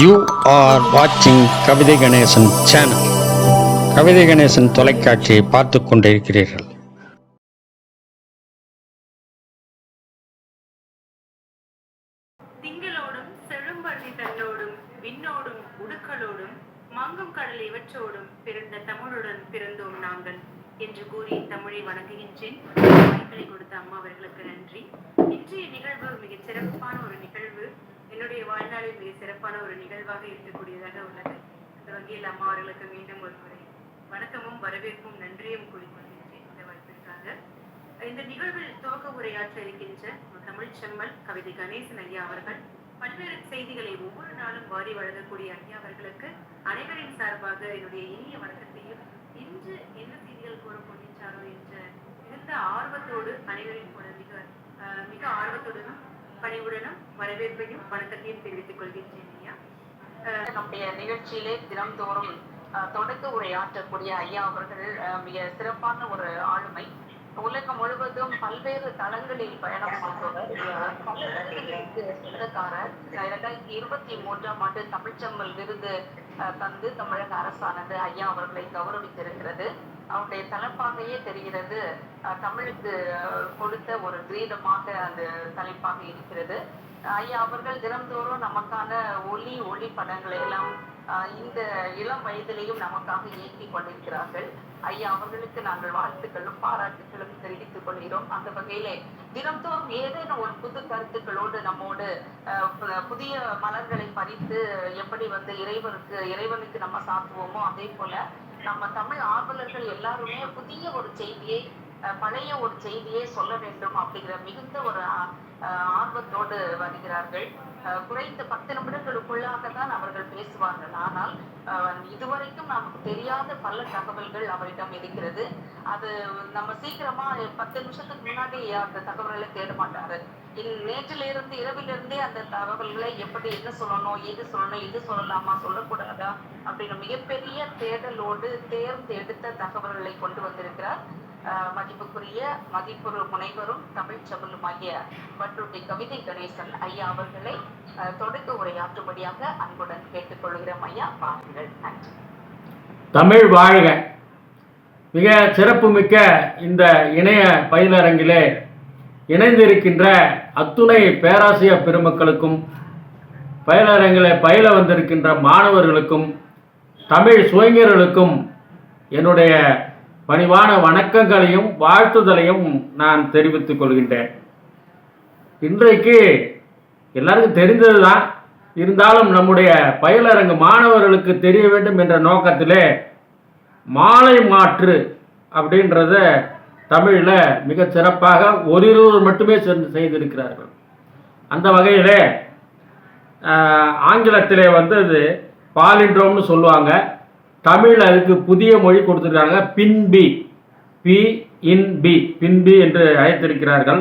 You are வாட்சிங் கவிதை Ganesan channel கவிதை கணேசன் தொலைக்காட்சியை பார்த்து கொண்டிருக்கிறீர்கள். திங்களோடும் செழும்பள்ளி தண்டோடும் விண்ணோடும் உடுக்களோடும் மங்கும் கடல் இவற்றோடும் பிறந்த தமிழுடன் பிறந்தோம் நாங்கள் என்று கூறி தமிழை வணங்குகின்றேன். வாய்ப்பை கொடுத்த அம்மா அவர்களுக்கு நன்றி. இன்றைய நிகழ்வு மிகச் சிறப்பான ஒரு நிகழ்வு. என்னுடைய வாழ்நாளில் மிக சிறப்பான ஒரு நிகழ்வாக இருக்கக்கூடியதாக உள்ளது. அந்த வகையில் அம்மா அவர்களுக்கு மீண்டும் ஒரு முறை வணக்கமும் வரவேற்பும் நன்றியும் கூறிக்கொள்கின்றேன். இந்த வாய்ப்பிற்காக இந்த நிகழ்வில் துவக்க உரையாற்ற இருக்கின்ற தமிழ் செம்மல் கவிதை கணேசன் ஐயா அவர்கள் பல்வேறு செய்திகளை ஒவ்வொரு நாளும் வாரி வழங்கக்கூடிய ஐயா அவர்களுக்கு அனைவரின் சார்பாக என்னுடைய இனிய வணக்கத்தையும் இன்று என்ன செய்திகள் கூற போகின்றாரோ என்ற மிகுந்த ஆர்வத்தோடு அனைவரின் கூட மிக அஹ், மிக ஆர்வத்துடனும் பணிவுடனும் வரவேற்பையும் வணக்கத்தையும் தெரிவித்துக் கொள்கின்றேன் ஐயா. நம்முடைய நிகழ்ச்சியிலே தினம்தோறும் தொடக்க உரையாற்றக்கூடிய ஐயா அவர்கள் அஹ், மிக சிறப்பான ஒரு ஆளுமை. உலகம் முழுவதும் பல்வேறு தளங்களில் பயணம் செய்தவர். சொந்தக்காரர். இரண்டாயிரத்தி இருபத்தி மூன்றாம் ஆண்டு தமிழ்ச்செம்மல் விருது தந்து தமிழக அரசானது ஐயா அவர்களை கௌரவித்திருக்கிறது. அவருடைய தலைப்பாகையே தெரிகிறது. தமிழுக்கு கொடுத்த ஒரு கிரீடமாக அந்த தலைப்பாக இருக்கிறது. ஐயா அவர்கள் தினம்தோறும் நமக்கான ஒலி ஒளி படங்களை எல்லாம் இந்த இளம் வயதிலேயும் நமக்காக இயக்கி கொண்டிருக்கிறார்கள். ஐயா அவர்களுக்கு நாங்கள் வாழ்த்துக்களும் பாராட்டுகளும் தெரிவித்துக் கொள்கிறோம். அந்த வகையிலே தினம்தோறும் ஏதேனும் ஒரு புது கருத்துக்களோடு நம்மோடு புதிய மலர்களை பறித்து எப்படி வந்து இறைவனுக்கு இறைவனுக்கு நம்ம சாத்துவோமோ அதே போல நம்ம தமிழ் ஆர்வலர்கள் எல்லாருமே புதிய ஒரு செய்தியை பழைய ஒரு செய்தியை சொல்ல வேண்டும் அப்படிங்கிற மிகுந்த ஒரு ஆர்வத்தோடு வருகிறார்கள். குறைந்த பத்து நிமிடங்களுக்குள்ளாக தான் அவர்கள் பேசுவார்கள். ஆனால் இதுவரைக்கும் நமக்கு தெரியாத பல தகவல்கள் அவரிடம் இருக்கிறது. அது நம்ம சீக்கிரமா பத்து நிமிஷத்துக்கு முன்னாடி அந்த தகவல்களை தேட மாட்டாரு. நேற்றிலிருந்து இரவிலிருந்தே அந்த தகவல்களை எப்படி என்ன சொல்லணும் எது சொல்லணும் இது சொல்லலாமா சொல்லக்கூடாதா அப்படின்னு மிகப்பெரிய தேடலோடு தேர்ந்தெடுத்த தகவல்களை கொண்டு வந்திருக்கிறார். மதிப்புக்குரிய மதிப்புறு முனைவரும் தமிழ் செவலுமாகிய பட்டுட்டி கவிதை கணேசன் ஐயா அவர்களை தொடக்க உரையாற்றும்படியாக அன்புடன் கேட்டுக்கொள்கிறோம் ஐயா. பாருங்கள். நன்றி. தமிழ் வாழ்க. மிக சிறப்புமிக்க இந்த இணைய பயிலரங்கிலே இணைந்திருக்கின்ற அத்துணை பேராசிரியர் பெருமக்களுக்கும் பயிலரங்கிலே பயில வந்திருக்கின்ற மாணவர்களுக்கும் தமிழ் சுவைஞர்களுக்கும் என்னுடைய பணிவான வணக்கங்களையும் வாழ்த்துதலையும் நான் தெரிவித்துக் கொள்கின்றேன். இன்றைக்கு எல்லாருக்கும் தெரிந்தது தான் இருந்தாலும் நம்முடைய பயிலரங்கு மாணவர்களுக்கு தெரிய வேண்டும் என்ற நோக்கத்திலே மாலை மாற்று அப்படின்றத தமிழில் மிக சிறப்பாக ஒரிருவர் மட்டுமே சென்று செய்திருக்கிறார்கள். அந்த வகையில் ஆங்கிலத்திலே வந்து அது சொல்லுவாங்க. தமிழ் அதுக்கு புதிய மொழி கொடுத்துருக்காங்க. பின்பி பி. இன் பி. பின்பி என்று அழைத்திருக்கிறார்கள்.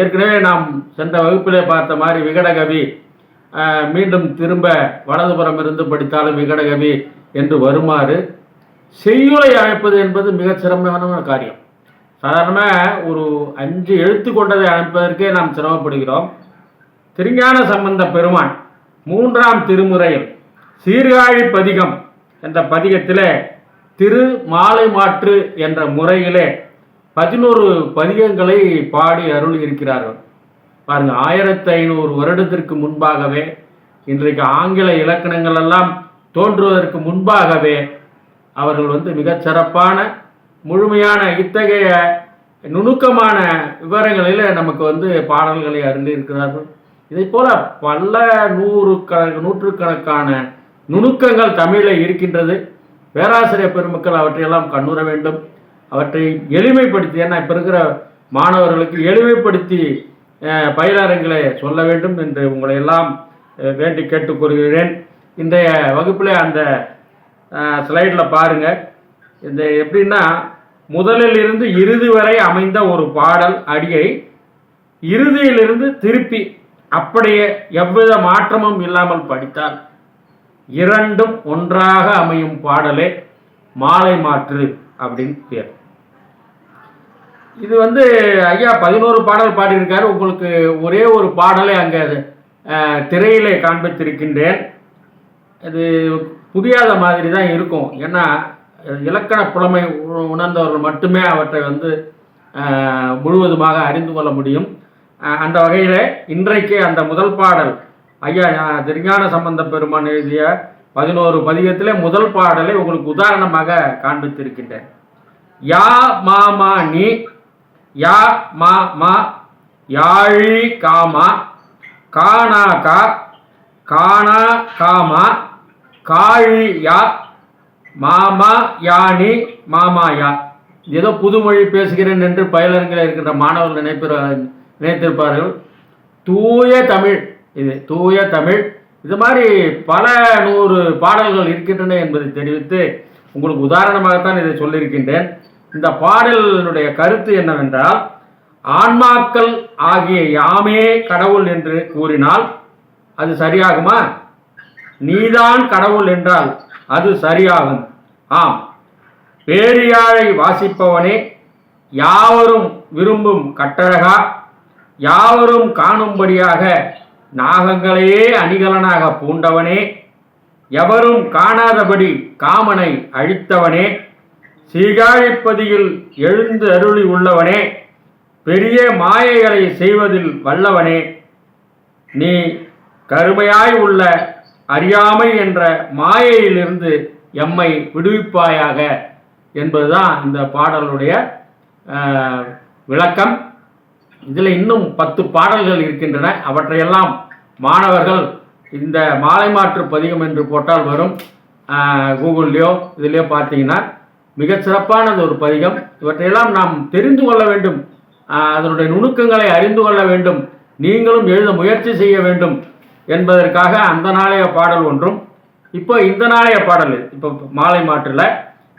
ஏற்கனவே நாம் சென்ற வகுப்பிலே பார்த்த மாதிரி விகடகவி மீண்டும் திரும்ப வலதுபுறம் இருந்து படித்தாலும் விகடகவி என்று வருமாறு செய்யுளை அமைப்பது என்பது மிக சிரமமான காரியம். சாதாரணமாக ஒரு அஞ்சு எழுத்து கொண்டதை அமைப்பதற்கே நாம் சிரமப்படுகிறோம். திருஞான சம்பந்த பெருமான் மூன்றாம் திருமுறையில் சீர்காழி பதிகம் என்ற பதிகத்தில் திரு மாலை மாற்று என்ற முறையிலே பதினோரு பதிகங்களை பாடி அருள் இருக்கிறார்கள். பாருங்க ஆயிரத்தி ஐநூறு வருடத்திற்கு முன்பாகவே இன்றைக்கு ஆங்கில இலக்கணங்கள் எல்லாம் தோன்றுவதற்கு முன்பாகவே அவர்கள் வந்து மிகச் சிறப்பான முழுமையான இத்தகைய நுணுக்கமான விவரங்களில் நமக்கு வந்து பாடல்களை அருளி இருக்கிறார்கள் இதை போல பல நூறு க நூற்றுக்கணக்கான நுணுக்கங்கள் தமிழில் இருக்கின்றது. பேராசிரியர் பெருமக்கள் அவற்றையெல்லாம் கண்ணுற வேண்டும். அவற்றை எளிமைப்படுத்தி ஏன்னா இப்போ இருக்கிற மாணவர்களுக்கு எளிமைப்படுத்தி பயிலரங்களை சொல்ல வேண்டும் என்று உங்களை எல்லாம் வேண்டி கேட்டுக்கொள்கிறேன் இன்றைய வகுப்பில் அந்த ஸ்லைடில் பாருங்கள் இந்த எப்படின்னா முதலில் இருந்து இறுதி வரை அமைந்த ஒரு பாடல் அடியை இறுதியிலிருந்து திருப்பி அப்படியே எவ்வித மாற்றமும் இல்லாமல் படித்தால் இரண்டும் ஒன்றாக அமையும் பாடலே மாலை மாற்று அப்படின்னு பேர். இது வந்து ஐயா பதினோரு பாடல் பாடியிருக்காரு. உங்களுக்கு ஒரே ஒரு பாடலை அங்கே திரையிலே காண்பித்திருக்கின்றேன். இது புரியாத மாதிரி தான் இருக்கும். ஏன்னா இலக்கண புலமை உ- உணர்ந்தவர்கள் மட்டுமே அவற்றை வந்து முழுவதுமாக அறிந்து கொள்ள முடியும். அந்த வகையில் இன்றைக்கு அந்த முதல் பாடல் ஐயா அஹ், திருஞான சம்பந்த பெருமான் எழுதிய பதினோரு பதிகத்திலே முதல் பாடலை உங்களுக்கு உதாரணமாக காண்பித்திருக்கின்றேன். யா மா மா நீ யா மா மா யாழி காமா காணா கா காணா காமா காழி யா மாமா யானி மாமா யா. ஏதோ புதுமொழி பேசுகிறேன் என்று பயிலரங்கில் இருக்கின்ற மாணவர்கள் நினைப்பிற நினைத்திருப்பார்கள். தூய தமிழ் இது தூய தமிழ். இது மாதிரி பல நூறு பாடல்கள் இருக்கின்றன என்பதை தெரிவித்து உங்களுக்கு உதாரணமாகத்தான் இதை சொல்லியிருக்கின்றேன். இந்த பாடலினுடைய கருத்து என்னவென்றால் ஆன்மாக்கள் ஆகிய யாமே கடவுள் என்று கூறினால் அது சரியாகுமா? நீதான் கடவுள் என்றால் அது சரியாகும். ஆம். பேரியாழை வாசிப்பவனே யாவரும் விரும்பும் கட்டழகா? யாவரும் காணும்படியாக நாகங்களையே அணிகலனாக பூண்டவனே எவரும் காணாதபடி காமனை அழித்தவனே சீகாழிப்பதியில் எழுந்து அருளி உள்ளவனே பெரிய மாயைகளை செய்வதில் வல்லவனே. நீ கருமையாய் உள்ள அறியாமை என்ற மாயையிலிருந்து எம்மை விடுவிப்பாயாக என்பதுதான் இந்த பாடலுடைய விளக்கம். இதில் இன்னும் பத்து பாடல்கள் இருக்கின்றன. அவற்றையெல்லாம் மாணவர்கள் இந்த மாலை மாற்று பதிகம் என்று போட்டால் வரும். கூகுள்லேயோ இதுலேயோ பார்த்தீங்கன்னா மிக சிறப்பானது ஒரு பதிகம். இவற்றையெல்லாம் நாம் தெரிந்து கொள்ள வேண்டும். அதனுடைய நுணுக்கங்களை அறிந்து கொள்ள வேண்டும். நீங்களும் எழுத முயற்சி செய்ய வேண்டும் என்பதற்காக அந்த நாளைய பாடல் ஒன்றும். இப்போ இந்த நாளைய பாடல் இப்போ மாலை மாற்றில்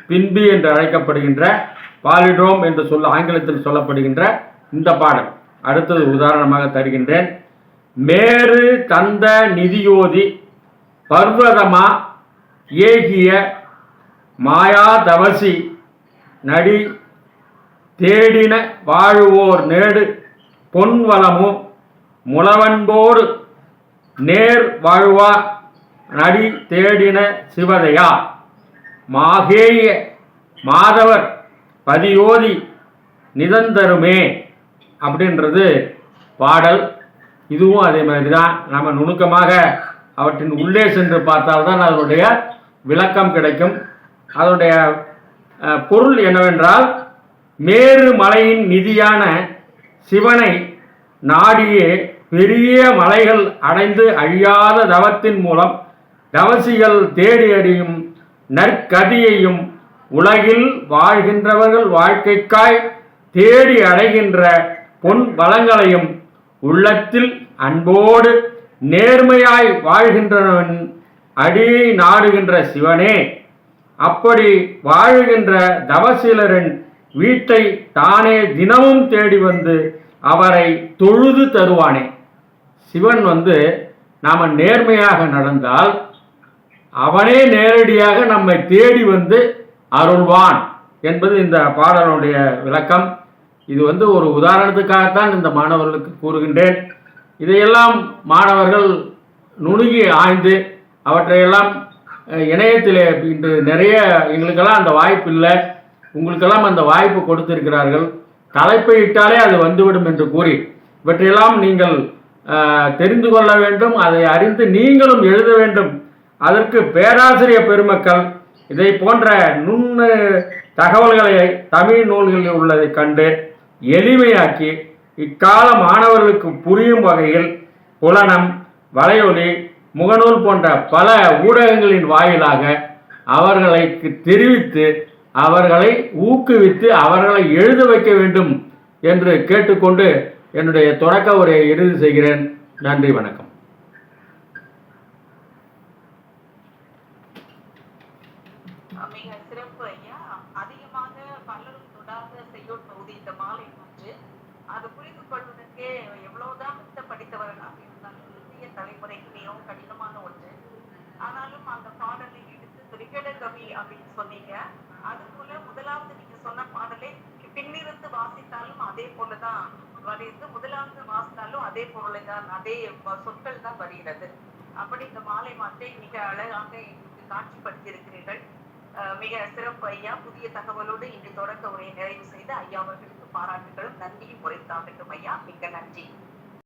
பின்பி என்று அழைக்கப்படுகின்ற பாலிட்ரோம் என்று சொல்ல ஆங்கிலத்தில் சொல்லப்படுகின்ற இந்த பாடல். அடுத்தது உதாரணமாக தருகின்றேன். மேரு தந்த நிதியோதி பர்வதமா ஏகிய மாயா தவசி நடி தேடின வாழுவோர் நேடு பொன்வளமும் முளவன்போடு நேர் வாழ்வா நடி தேடின சிவதையா. மாகேய மாதவர் பதியோதி நிதந்தருமே. அப்படின்றது பாடல். இதுவும் அதே மாதிரி தான் நம்ம நுணுக்கமாக அவற்றின் உள்ளே சென்று பார்த்தால்தான் அதனுடைய விளக்கம் கிடைக்கும். அதனுடைய பொருள் என்னவென்றால் மேரு மலையின் நிதியான சிவனை நாடியே பெரிய மலைகள் அடைந்து அழியாத தவத்தின் மூலம் தவசிகள் தேடி அறியும் நற்கதியையும் உலகில் வாழ்கின்றவர்கள் வாழ்க்கைக்காய் தேடி அடைகின்ற பொன் வளங்களையும் உள்ளத்தில் அன்போடு நேர்மையாய் வாழ்கின்றவன் அடியை நாடுகின்ற சிவனே. அப்படி வாழுகின்ற தவசீலரின் வீட்டை தானே தினமும் தேடி வந்து அவரை தொழுது தருவானே. சிவன் வந்து நாம் நேர்மையாக நடந்தால் அவனே நேரடியாக நம்மை தேடி வந்து அருள்வான் என்பது இந்த பாடலுடைய விளக்கம். இது வந்து ஒரு உதாரணத்துக்காகத்தான் இந்த மாணவர்களுக்கு கூறுகின்றேன். இதையெல்லாம் மாணவர்கள் நுணுகி ஆய்ந்து அவற்றையெல்லாம் இணையத்திலே இன்று நிறைய எங்களுக்கெல்லாம் அந்த வாய்ப்பு இல்லை. உங்களுக்கெல்லாம் அந்த வாய்ப்பு கொடுத்திருக்கிறார்கள். தலைப்பை இட்டாலே அது வந்துவிடும் என்று கூறி இவற்றையெல்லாம் நீங்கள் தெரிந்து கொள்ள வேண்டும். அதை அறிந்து நீங்களும் எழுத வேண்டும். அதற்கு பேராசிரியர் பெருமக்கள் இதை போன்ற நுண்ணு தகவல்களை தமிழ் நூல்களில் உள்ளதை கண்டு எளிமையாக்கி இக்கால மாணவர்களுக்கு புரியும் வகையில் புலனம் வலையொலி முகநூல் போன்ற பல ஊடகங்களின் வாயிலாக அவர்களை தெரிவித்து அவர்களை ஊக்குவித்து அவர்களை எழுத வைக்க வேண்டும் என்று கேட்டுக்கொண்டு என்னுடைய தொடக்க உரையை இறுதி செய்கிறேன். நன்றி வணக்கம். மிக சிறப்பு ஐயா அதிகமாக பலரும் தொடாத செய்யோர் பகுதி இந்த மாலை ஒன்று அது புரிந்து கொள்வதற்கே எவ்வளவுதான் மித்த படித்தவர்களாக இருந்தாலும் இந்திய தலைமுறைக்கு மிகவும் கடினமான ஒன்று. ஆனாலும் அந்த பாடலை எடுத்து திரிகட கவி அப்படின்னு சொன்னீங்க. அது போல முதலாவது நீங்க சொன்ன பாடலை பின்னிருந்து வாசித்தாலும் அதே போலதான் வரைந்து முதலாவது வாசித்தாலும் அதே பொருளை தான் அதே வ- சொற்கள் தான் வருகிறது. அப்படி இந்த மாலை மாற்றை மிக அழகாக எங்களுக்கு காட்சிப்படுத்தி இருக்கிறீர்கள் மிக சிறப்பு ஐயா. புதிய தகவலோடு இன்று தொடக்க உரையை நிறைவு செய்து ஐயா அவர்களுக்கு பாராட்டுகளும் நன்றியும் உரைத்தாகட்டும் ஐயா. மிக்க நன்றி.